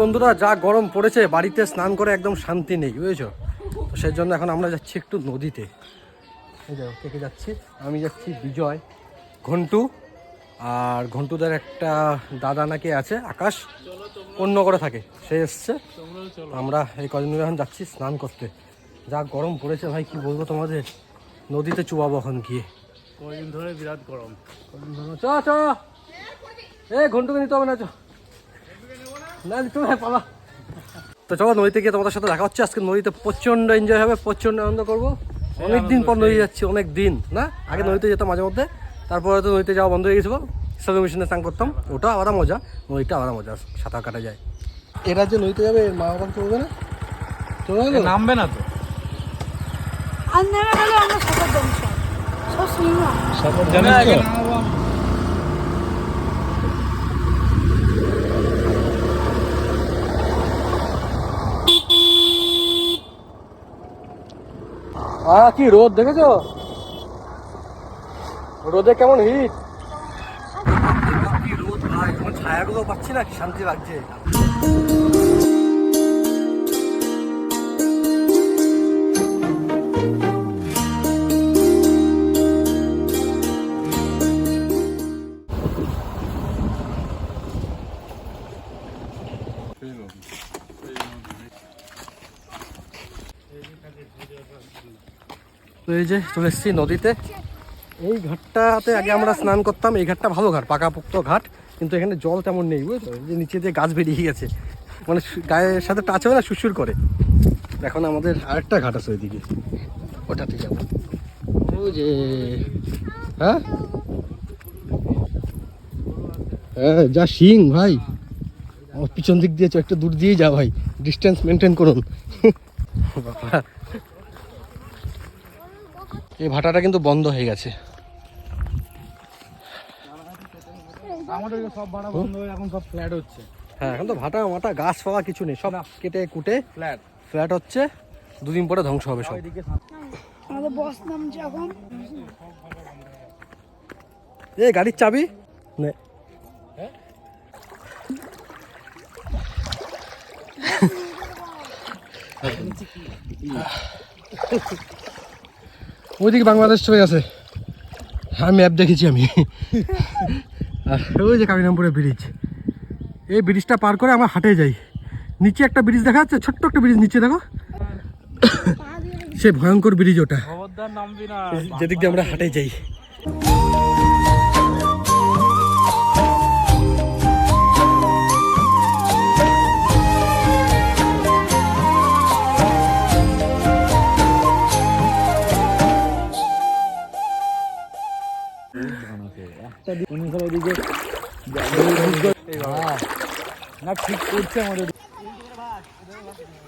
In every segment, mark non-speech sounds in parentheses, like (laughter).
বন্ধুরা যা গরম পড়েছে বাড়িতে স্নান করে একদম শান্তি নেই বুঝেছ? তো সেই জন্য এখন আমরা যাচ্ছি একটু নদীতে। এই দেখো কে কে যাচ্ছি? আমি যাচ্ছি বিজয় ঘন্টু আর ঘন্টুদের একটা দাদা নাকি আছে আকাশ অন্য করে থাকে সে এসছে। আমরা এই কদিন ধরে এখন যাচ্ছি স্নান করতে। যা গরম পড়েছে ভাই কি বলব তোমাদের? নদীতে চুবাবো এখন গিয়ে। কয়েকদিন ধরে বিরাট গরম। চ চ! এ ঘন্টুকে নিতে হবে না চ। না তো চলো নদীতে গিয়ে তোমাদের সাথে দেখা হচ্ছে। আজকে নদীতে প্রচণ্ড এনজয় হবে প্রচণ্ড আনন্দ করব। অনেক দিন পর নদী যাচ্ছি অনেক দিন না? আগে নদীতে যেতাম মাঝে মধ্যে তারপরে তো নদীতে যাওয়া বন্ধ হয়ে গেছিল। সেলফ মেশিনে স্নান করতাম। ওটা আলাদা মজা নদীটা আলাদা মজা সাঁতার কাটা যায়। এরা যে নদীতে যাবে মা বাবা চলবে না? চলবে নামবে না তো। আর নেমে গেলে আমরা সাঁতার দেবো সব। শুনি না। আহ কি রোদ দেখেছ? রোদে কেমন হিট কি রোদ ভাই? ছায়াগুলো পাচ্ছি না কি শান্তি লাগছে? তো এই যে চলে এসেছি নদীতে। এই ঘাটটাতে আগে আমরা স্নান করতাম। এই ঘাটটা ভালো ঘাট, পাকাপোক্ত ঘাট। কিন্তু এখানে জল তেমন নেই এই যে নিচে দিয়ে গাছ বেরিয়ে গেছে। মানে গায়ের সাথে টাচ হবে না সুসুর করে। এখন আমাদের আরেকটা ঘাট আছে ওইদিকে। ওটাতে যাব। যে হ্যাঁ? হ্যাঁ যা শিং, ভাই। আমার পিছন দিক দিয়েছ একটু দূর দিয়েই যা, ভাই। ডিস্টেন্স মেনটেন করুন। বাবা এই ভাটাটা কিন্তু বন্ধ হয়ে গেছে। আমাদের সব ভাড়া বন্ধ এখন সব ফ্ল্যাট হচ্ছে। হ্যাঁ এখন তো ভাটা মাটা গাছ পাওয়া কিছু নেই সব কেটে কুটে ফ্ল্যাট ফ্ল্যাট হচ্ছে দুদিন পরে ধ্বংস হবে সব। ওইদিকে আমাদের বস নামছে এখন। এই গাড়ির চাবি নে ওইদিকে বাংলাদেশ চলে গেছে। হ্যাঁ ম্যাপ দেখেছি আমি। আর ওই যে কালিরামপুরের ব্রিজ এই ব্রিজটা পার করে আমরা হাটে যাই। নিচে একটা ব্রিজ দেখা যাচ্ছে ছোট্ট একটা ব্রিজ নিচে দেখো। সে ভয়ঙ্কর ব্রিজ ওটা। যেদিক দিয়ে আমরা হাটে যাই। উনি সব ওইদিকে না ঠিক করছে আমাদের।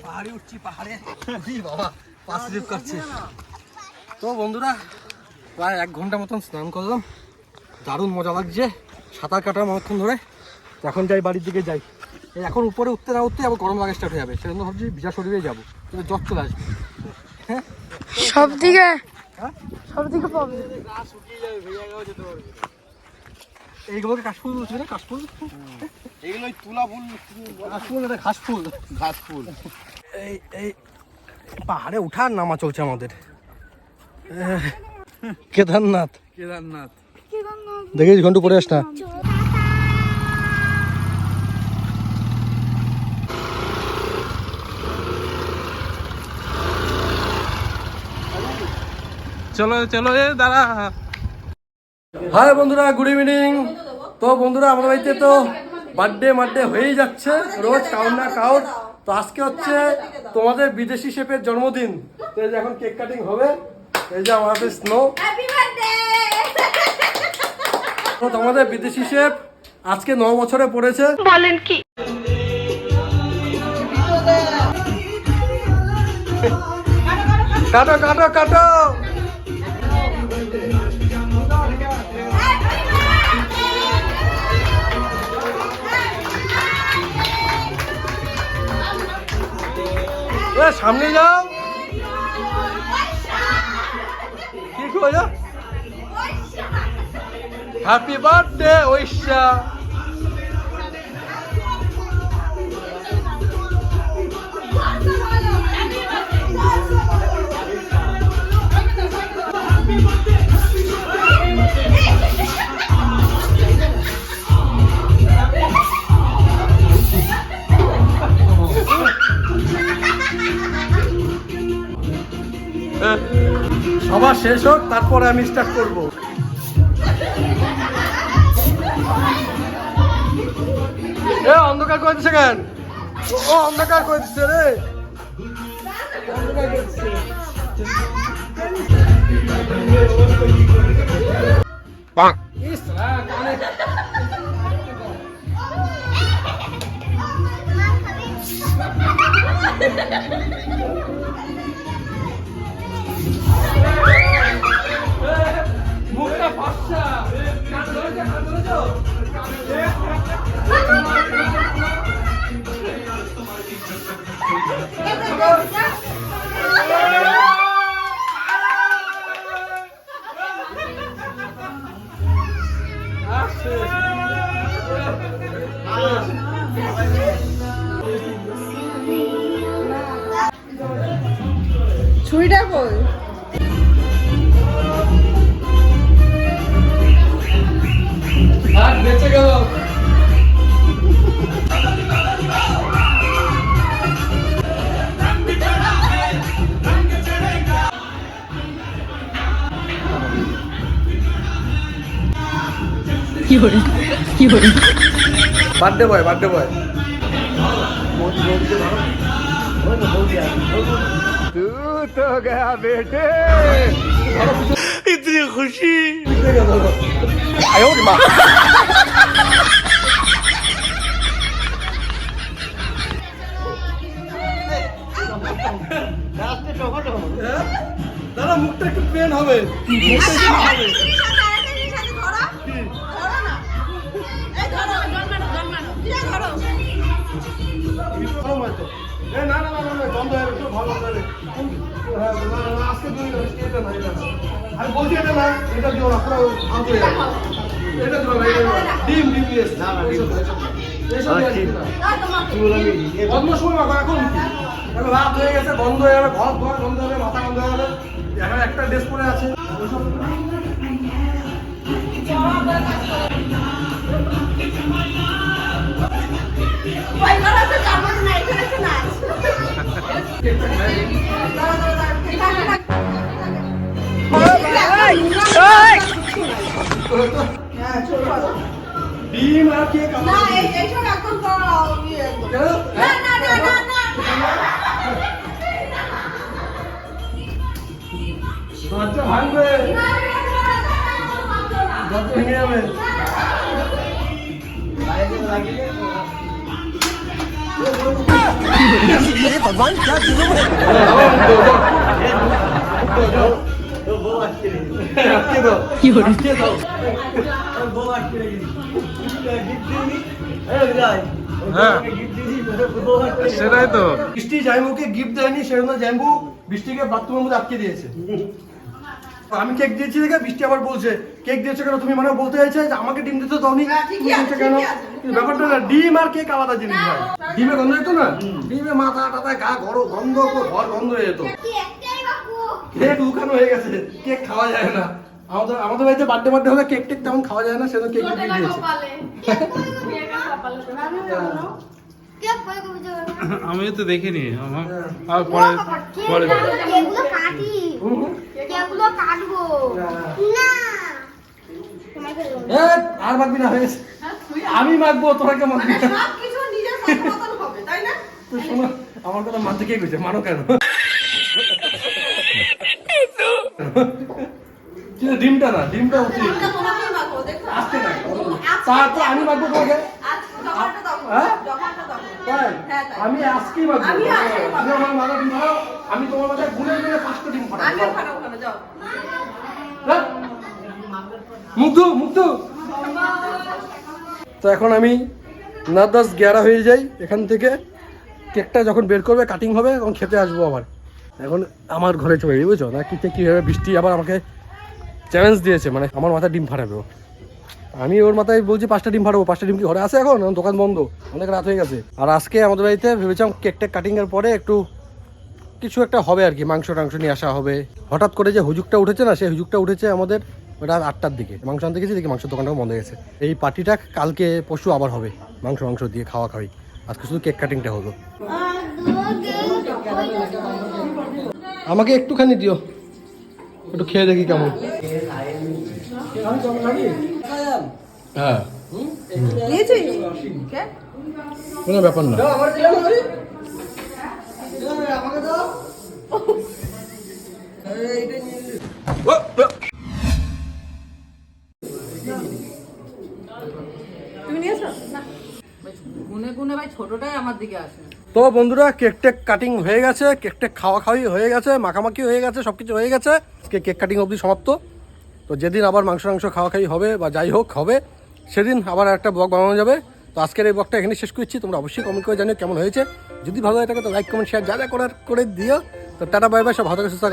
পাহাড়ে উঠছি পাহাড়ে। বাবা পাঁচ কাটছে। তো বন্ধুরা প্রায় এক ঘণ্টা মতন স্নান করলাম। দারুণ মজা লাগছে। সাঁতার কাটার অনেকক্ষণ ধরে। এখন যাই বাড়ির দিকে যাই। এখন উপরে উঠতে না উঠতে আবার গরম লাগা স্টার্ট হয়ে যাবে। সেজন্য ভাবছি ভিজা শরীরে যাব। কিন্তু জ্বর চলে আসবে। সব দিকে হ্যাঁ? সব দিকে পাবে এইগুলোকে কাশফুল বলছি না? কাশফুল? এগুলো তুলা ফুল কাশফুল এটা ঘাসফুল। ঘাস ফুল এই এই পাহাড়ে উঠার নামা চলছে আমাদের। কেদারনাথ। কেদারনাথ। দেখিস ঘন্টু পড়ে আস না। চলো চলো এ দাঁড়া। হাই বন্ধুরা গুড ইভিনিং তো বন্ধুরা আমার বাড়িতে তো বার্থডে মার্থডে হয়েই যাচ্ছে। রোজ কাউন্ট না কাউন্ট তো আজকে হচ্ছে তোমাদের বিদেশি শেফের জন্মদিন। তো এই যে এখন কেক কাটিং হবে। এই যে আমাদের স্নো তো তোমাদের বিদেশি শেফ আজকে ন বছরে পড়েছে। বলেন কি? কাটো কাটো কাটো। সামনে যাও। কি কইলো হ্যাপি বার্থডে ঐশা শেষ হোক তারপরে আমি স্টার্ট করব। এ অন্ধকার করে দিচ্ছে কেন? ও- অন্ধকার করে দিচ্ছে রে। করে (laughs) (laughs) মুখটা ফর্সা কান ধরেছে কান ধরেছো ছুরিটা কই আর বেঁচে গেল বার্থডে বয় বার্থডে বয় तू तो गया बेटे इतनी खुशी দাদা মুখটা একটু পেন হবে মুখটা একটু হবে হয়তো। এ, না, না, না, বন্ধ হয়ে গেছে, ভালো হয়ে হ্যাঁ, না, না, না, আজকে এটা না, এটা না। আমি বলছি এটা না, এটা দিও না, পুরো এটা দিও না, এটা না। ডিম, ডিম না। সময় এখন? রাত হয়ে গেছে, বন্ধ হয়ে যাবে, ঘর ঘর বন্ধ হবে মাথা বন্ধ হয়ে যাবে। এখন একটা ড্রেস পরে আছে ওইসব ডিম আর কেক না এই এইসব এখন করা ইয়ে কেন? না না না না না দরজা ভাঙবে সেটাই তো। বৃষ্টি জাইমুকে গিফট দেয়নি সেজন্য জাইমু বৃষ্টিকে বাথরুমের মধ্যে আটকে দিয়েছে। আমি কেক দিয়েছি দেখে বৃষ্টি আবার বলছে কেক দিয়েছে কেন? তুমি মানে বলতে চাইছে যে আমাকে ডিম দিতে দাওনি? হ্যাঁ, তুমি কেন? ব্যাপারটা না ডিম আর কেক আলাদা জিনিস ভাই। ডিমে গন্ধ যেত না? ডিমে মাথা টাথা গা ঘর গন্ধ ঘর গন্ধ হয়ে যেত। কেক লুকানো হয়ে গেছে কেক খাওয়া যায় না। আমাদের আমাদের বাড়িতে বার্থডে বার্থডে হলে কেক টেক তেমন খাওয়া যায় না সেজন্য কেক দিয়ে দিয়েছে (laughs) আমিও তো দেখিনি আমার আর পরে পরে আর মাখবি না হয়ে গেছে। আমি মাখবো তোরা কে মাখবি সব কিছু নিজের মতন হবে তাই না? তো শোনো আমার কথা মানতে কে কইছে? মানো কেন? কিন্তু ডিমটা না ডিমটা উচিত আসতে না তারপর আমি মাখবো তোমাকে হ্যাঁ? হ্যাঁ। আমি। তুমি আমার মাথা ডিম ফাটাও আমি তোমার মাথায় গুনে গুনে পাঁচটা ডিম যাও। হ্যাঁ? মুগ্ধ মুগ্ধ। তো এখন আমি না দশ গ্যারা হয়ে যাই এখান থেকে। কেকটা যখন বের করবে কাটিং হবে তখন খেতে আসব আবার। এখন আমার ঘরে চলে যাই বুঝছ? না কি কীভাবে বৃষ্টি আবার আমাকে চ্যালেঞ্জ দিয়েছে মানে আমার মাথায় ডিম ফাটাবে। আমি ওর মাথায় বলছি, পাঁচটা ডিম ফাটাবো, পাঁচটা ডিম কি ঘরে আছে এখন? দোকান বন্ধ, অনেক রাত হয়ে গেছে। আর আজকে আমাদের বাড়িতে ভেবেছিলাম কেক টেক কাটিংয়ের পরে একটু কিছু একটা হবে আর কি, মাংস টাংস নিয়ে আসা হবে। হঠাৎ করে যে হুজুকটা উঠেছে না, সেই হুজুকটা উঠেছে আমাদের রাত আটটার দিকে। মাংস আনতে গেছি, দেখি মাংসের দোকানটাও বন্ধ গেছে। এই পার্টিটা কালকে পরশু আবার হবে, মাংস মাংস দিয়ে খাওয়া খাওয়াই। আজকে শুধু কেক কাটিংটা হলো। আমাকে একটুখানি দিও। একটু খেয়ে দেখি কেমন। হ্যাঁ। কোনো ব্যাপার না। গুনে গুনে ভাই ছোটটাই আমার দিকে আসে। তো বন্ধুরা কেক টেক কাটিং হয়ে গেছে কেক টেক খাওয়া খাওয়াই হয়ে গেছে, মাখামাখি হয়ে গেছে সব কিছু হয়ে গেছে। আজকে কেক কাটিং অবধি সমাপ্ত। তো যেদিন আবার মাংস মাংস খাওয়া খাওয়াই হবে বা যাই হোক হবে, সেদিন আবার একটা ব্লগ বানানো যাবে। তো আজকের এই ব্লগটা এখানে শেষ করছি। তোমরা অবশ্যই কমেন্ট করে জানিও কেমন হয়েছে। যদি ভালো লাগে থাকে তো লাইক কমেন্ট শেয়ার যা যা করার করে দিও। তো টাটা বাই বাই সব ভালো থাকে, সুস্থ